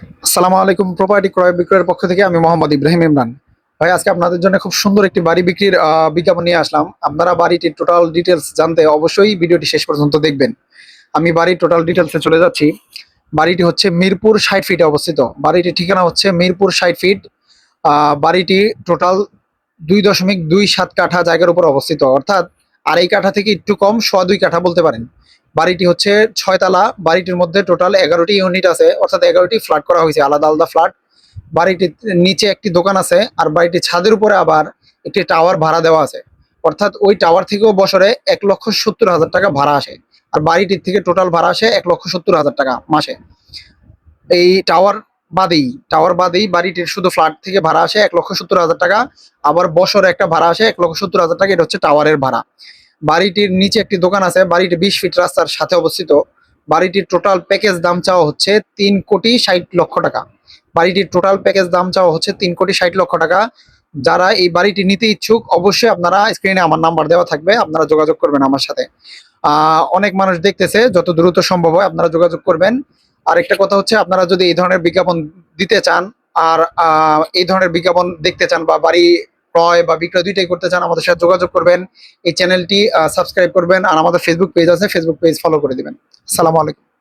আসসালামু আলাইকুম প্রপার্টি ক্রয় বিক্রয়ের পক্ষ থেকে আমি মোহাম্মদ ইব্রাহিম ইমরান। ভাই, আজকে আপনাদের জন্য খুব সুন্দর একটি বাড়ি বিক্রির বিজ্ঞাপন নিয়ে আসলাম। আপনারা বাড়িটির টোটাল ডিটেলস জানতে অবশ্যই ভিডিওটি শেষ পর্যন্ত দেখবেন। আমি বাড়ির টোটাল ডিটেলসে চলে যাচ্ছি। বাড়িটি হচ্ছে মিরপুর ষাট ফিটে অবস্থিত। বাড়িটির ঠিকানা হচ্ছে মিরপুর ষাট ফিট বাড়িটি টোটাল দুই দশমিক দুই সাত কাঠা জায়গার উপর অবস্থিত। অর্থাৎ আড়াই কাঠা থেকে একটু কম, সোয়া দুই কাঠা বলতে পারেন। বাড়িটি হচ্ছে ছয়তলা, বাড়িটির মধ্যে টোটাল এগারোটি ইউনিট আছে, অর্থাৎ এগারোটি ফ্ল্যাট করা হয়েছে, আলাদা আলাদা ফ্ল্যাট বাড়িটির নিচে একটি দোকান আছে, আর বাড়িটির ছাদের উপরে আবার একটি টাওয়ার ভাড়া দেওয়া আছে। অর্থাৎ ওই টাওয়ার থেকেও বছরে এক লক্ষ সত্তর হাজার টাকা ভাড়া আসে, আর বাড়িটির থেকে টোটাল ভাড়া আসে এক লক্ষ সত্তর হাজার টাকা মাসে। এই টাওয়ার বাদেই টাওয়ার বাদেই বাড়িটির শুধু ফ্ল্যাট থেকে ভাড়া আসে এক লক্ষ সত্তর হাজার টাকা, আবার বছরে একটা ভাড়া আসে এক লক্ষ সত্তর হাজার টাকা, এটা হচ্ছে টাওয়ারের ভাড়া। বাড়িটির নিচে একটি দোকান আছে, বাড়িটি বিশ ফিট রাস্তার সাথে অবস্থিত। বাড়িটির টোটাল প্যাকেজ দাম চাওয়া হচ্ছে তিন কোটি ষাট লক্ষ টাকা। বাড়িটির টোটাল প্যাকেজ দাম চাওয়া হচ্ছে তিন কোটি ষাট লক্ষ টাকা। যারা এই বাড়িটি নিতে ইচ্ছুক, অবশ্যই আপনারা স্ক্রিনে আমার নাম্বার দেওয়া থাকবে, আপনারা যোগাযোগ করবেন আমার সাথে। অনেক মানুষ দেখতেছে, যত দ্রুত সম্ভব হয় আপনারা যোগাযোগ করবেন। আর একটা কথা হচ্ছে, আপনারা যদি এই ধরনের বিজ্ঞাপন দিতে চান, আর এই ধরনের বিজ্ঞাপন দেখতে চান বা বাড়ি ক্রয় বা বিক্রয় দুইটাই করতে চান, আমাদের সাথে যোগাযোগ করবেন। এই চ্যানেলটি সাবস্ক্রাইব করবেন। আর আমাদের ফেসবুক পেজ আছে ফেসবুক পেজ ফলো করে দিবেন। আসসালামু আলাইকুম।